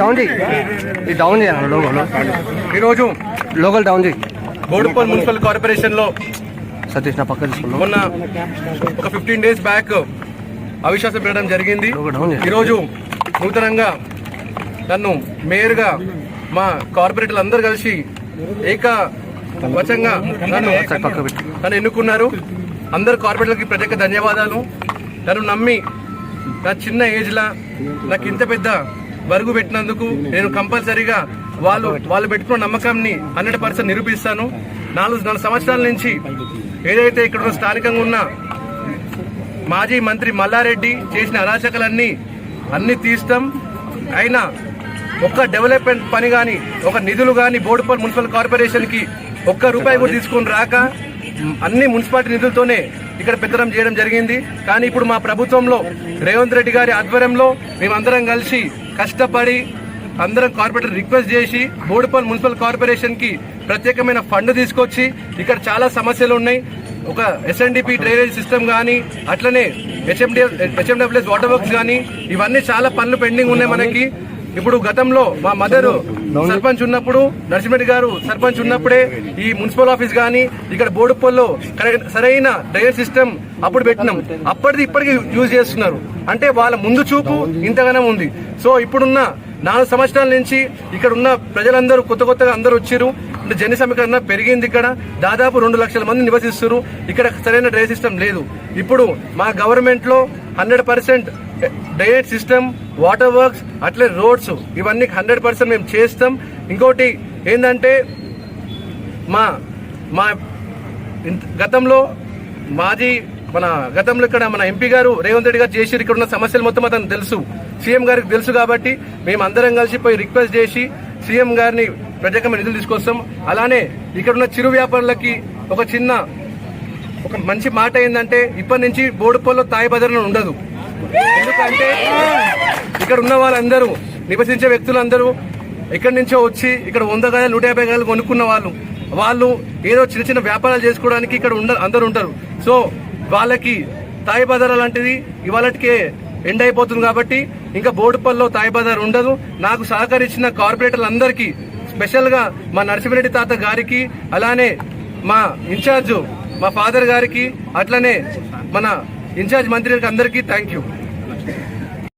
Down చేయి. ఇది down చేయాలి లోగోలో ఈరోజు లోగల్ డౌన్ చేయి. బోడుపల్ మున్సిపల్ కార్పొరేషన్లో సతీష్ నా పక్క తీసుకున్నావు మొన్న ఒక ఫిఫ్టీన్ డేస్ బ్యాక్ అవిశ్వాసం పెట్టడం జరిగింది. ఈరోజు నూతనంగా నన్ను మేయర్గా మా కార్పొరేటర్లు అందరూ కలిసి ఏక వచంగా నన్ను నన్ను ఎన్నుకున్నారు. అందరు కార్పొరేటర్లకి ప్రత్యేక ధన్యవాదాలు. నన్ను నమ్మి నా చిన్న ఏజ్లా నాకు ఇంత పెద్ద వరుగు పెట్టినందుకు నేను కంపల్సరీగా వాళ్ళు వాళ్ళు పెట్టుకున్న నమ్మకాన్ని హండ్రెడ్ పర్సెంట్ నిరూపిస్తాను. నాలుగు నాలుగు సంవత్సరాల నుంచి ఏదైతే ఇక్కడ స్థానికంగా ఉన్న మాజీ మంత్రి మల్లారెడ్డి చేసిన అరాచకలన్నీ అన్ని తీస్తాం. అయినా ఒక్క డెవలప్మెంట్ పని కానీ ఒక నిధులు కానీ బోర్డుపల్లి మున్సిపల్ కార్పొరేషన్కి ఒక్క రూపాయి కూడా తీసుకొని రాక అన్ని మున్సిపాలిటీ నిధులతోనే ఇక్కడ పెత్తనం చేయడం జరిగింది. కానీ ఇప్పుడు మా ప్రభుత్వంలో రేవంత్ రెడ్డి గారి ఆధ్వర్యంలో మేమందరం కలిసి కష్టపడి అందరం కార్పొరేటర్ రిక్వెస్ట్ చేసి బోడుపల్ మున్సిపల్ కార్పొరేషన్కి ప్రత్యేకమైన ఫండ్ తీసుకొచ్చి ఇక్కడ చాలా సమస్యలు ఉన్నాయి. ఒక ఎస్ఎన్డిపి డ్రైనేజ్ సిస్టమ్ కానీ అట్లనే హెచ్ఎండి హెచ్ఎండబ్ల్యూఎస్ వాటర్ వర్క్స్ కానీ ఇవన్నీ చాలా పనులు పెండింగ్ ఉన్నాయి మనకి. ఇప్పుడు గతంలో మా మదరు సర్పంచ్ ఉన్నప్పుడు నరసింహరెడ్డి గారు సర్పంచ్ ఉన్నప్పుడే ఈ మున్సిపల్ ఆఫీస్ కానీ ఇక్కడ బోడుపల్లో సరైన డ్రైనేజ్ సిస్టమ్ అప్పుడు పెట్టినాం. అప్పటిది ఇప్పటికి యూజ్ చేస్తున్నారు. అంటే వాళ్ళ ముందు చూపు ఇంతగానే ఉంది. సో ఇప్పుడున్న నాలుగు సంవత్సరాల నుంచి ఇక్కడ ఉన్న ప్రజలందరూ కొత్త కొత్తగా అందరూ వచ్చారు అంటే జన సమీకరణ పెరిగింది ఇక్కడ. దాదాపు రెండు లక్షల మంది నివసిస్తున్నారు ఇక్కడ సరైన డ్రైనేజ్ సిస్టమ్ లేదు. ఇప్పుడు మా గవర్నమెంట్లో hundred percent drainage system water works అట్లే రోడ్స్ ఇవన్నీ హండ్రెడ్ పర్సెంట్ మేము చేస్తాం. ఇంకోటి ఏంటంటే మా మా ఇంత- గతంలో మాజీ మన గతంలో ఇక్కడ మన ఎంపీ గారు రేవంత్ రెడ్డి గారు చేసి ఇక్కడ ఉన్న సమస్యలు మొత్తం అతను తెలుసు. సీఎం గారికి తెలుసు కాబట్టి మేము అందరం కలిసి పోయి రిక్వెస్ట్ చేసి సీఎం గారిని ప్రత్యేకమైన నిధులు తీసుకొస్తాం. అలానే ఇక్కడ ఉన్న చిరు వ్యాపారులకి ఒక చిన్న ఒక మంచి మాట ఏంటంటే ఇప్పటి నుంచి బోడుపల్లో తాయి బజార్లో ఉండదు. ఎందుకంటే ఇక్కడ ఉన్న వాళ్ళందరూ నివసించే వ్యక్తులందరూ ఎక్కడి నుంచో వచ్చి ఇక్కడ వంద గాయాలు నూట యాభై గాయలు కొనుక్కున్న వాళ్ళు వాళ్ళు ఏదో చిన్న చిన్న వ్యాపారాలు చేసుకోవడానికి ఇక్కడ ఉండ అందరు ఉంటారు. సో వాళ్ళకి తాయి బజార్ లాంటిది ఇవాళకే ఎండ్ అయిపోతుంది కాబట్టి ఇంకా బోర్డుపల్లో తాయి బజార్ ఉండదు. నాకు సహకరించిన కార్పొరేటర్లు అందరికీ స్పెషల్గా మా నరసింహరెడ్డి తాత గారికి అలానే మా ఇన్ఛార్జ్ మా ఫాదర్ గారికి అట్లనే మన ఇన్ఛార్జ్ మంత్రి గారికి అందరికీ థ్యాంక్ యూ